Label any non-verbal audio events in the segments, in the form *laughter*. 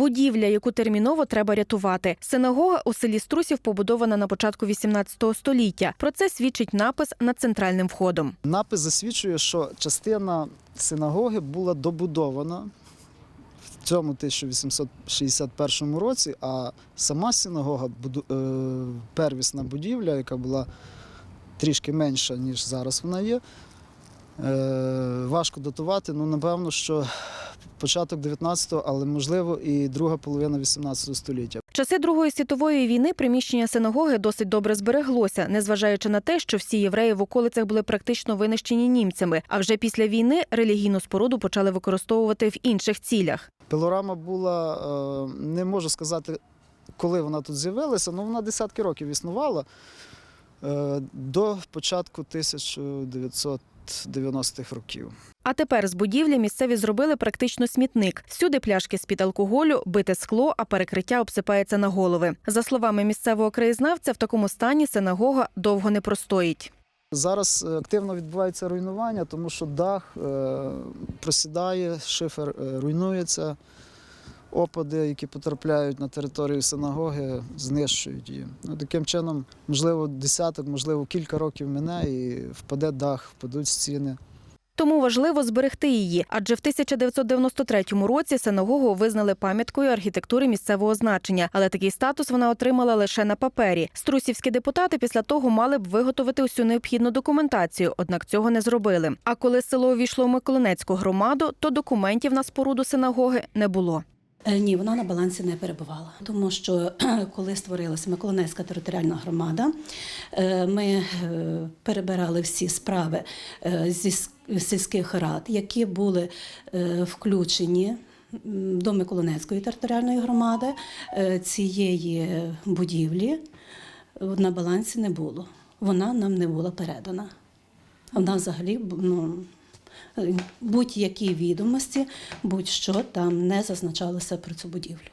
Будівля, яку терміново треба рятувати. Синагога у селі Струсів побудована на початку 18 століття. Про це свідчить напис над центральним входом. Напис засвідчує, що частина синагоги була добудована в цьому 1861 році, а сама синагога, е, первісна будівля, яка була трішки менша, ніж зараз вона є. е, Важко датувати, ну напевно, що початок 19-го, але можливо і друга половина 18 століття. В часи Другої світової війни приміщення синагоги досить добре збереглося, незважаючи на те, що всі євреї в околицях були практично винищені німцями. А вже після війни релігійну споруду почали використовувати в інших цілях. Пилорама була, е, не можу сказати, коли вона тут з'явилася, але вона десятки років існувала е, до початку 1990-х років. А тепер з будівлі місцеві зробили практично смітник. Всюди пляшки з-під алкоголю, бите скло, а перекриття обсипається на голови. За словами місцевого краєзнавця, в такому стані синагога довго не простоїть. Зараз е, активно відбувається руйнування, тому що дах е, просідає, шифер е, руйнується. Опади, які потрапляють на територію синагоги, знищують її. Ну, таким чином, можливо, десяток, можливо, кілька років мине і впаде дах, впадуть стіни. Тому важливо зберегти її, адже в 1993 році синагогу визнали пам'яткою архітектури місцевого значення, але такий статус вона отримала лише на папері. Струсівські депутати після того мали б виготовити усю необхідну документацію, однак цього не зробили. А коли село увійшло в Миколинецьку громаду, то документів на споруду синагоги не було. Е, Ні, вона на балансі не перебувала, тому що *clears throat* коли створилася Миколаївська територіальна громада, е, ми е, перебирали всі справи зі сільських рад, які були включені. До Миколаївської територіальної громади цієї будівлі на балансі не було. Вона нам не була передана. Вона взагалі ну, будь-які відомості, будь-що там не зазначалося про цю будівлю.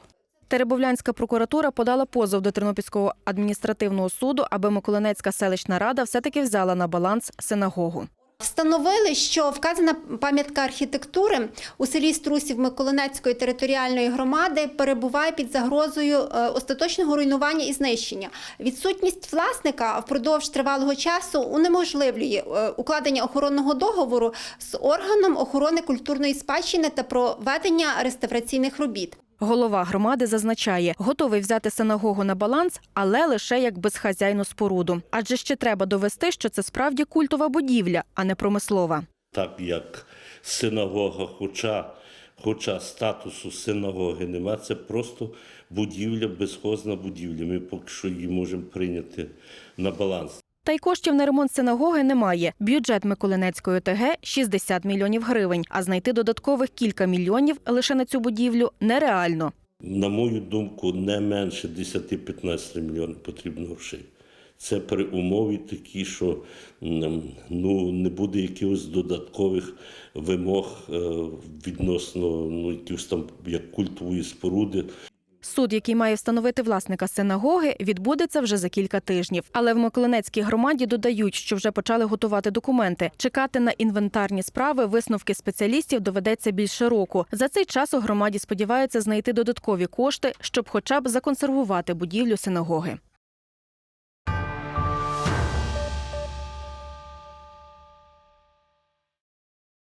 Теребовлянська прокуратура подала позов до Тернопільського адміністративного суду, аби Миколинецька селищна рада все-таки взяла на баланс синагогу. Встановили, що вказана пам'ятка архітектури у селі Струсів Миколинецької територіальної громади перебуває під загрозою е, остаточного руйнування і знищення. Відсутність власника впродовж тривалого часу унеможливлює е, укладення охоронного договору з органом охорони культурної спадщини та проведення реставраційних робіт. Голова громади зазначає, готовий взяти синагогу на баланс, але лише як безхазяйну споруду. Адже ще треба довести, що це справді культова будівля, а не промислова. так як синагога, хоча, хоча статусу синагоги нема, це просто будівля, безхозна будівля. Ми поки що її можемо прийняти на баланс. Та й коштів на ремонт синагоги немає. Бюджет Миколинецької ОТГ – 60 мільйонів гривень, а знайти додаткових кілька мільйонів лише на цю будівлю нереально. На мою думку, не менше 10-15 мільйонів потрібно грошей. Це при умові такі, що ну, не буде якихось додаткових вимог е, відносно ну, якихось там як культової споруди. Суд, який має встановити власника синагоги, відбудеться вже за кілька тижнів. Але в Миколинецькій громаді додають, що вже почали готувати документи. Чекати на інвентарні справи висновки спеціалістів доведеться більше року. За цей час у громаді сподіваються знайти додаткові кошти, щоб хоча б законсервувати будівлю синагоги.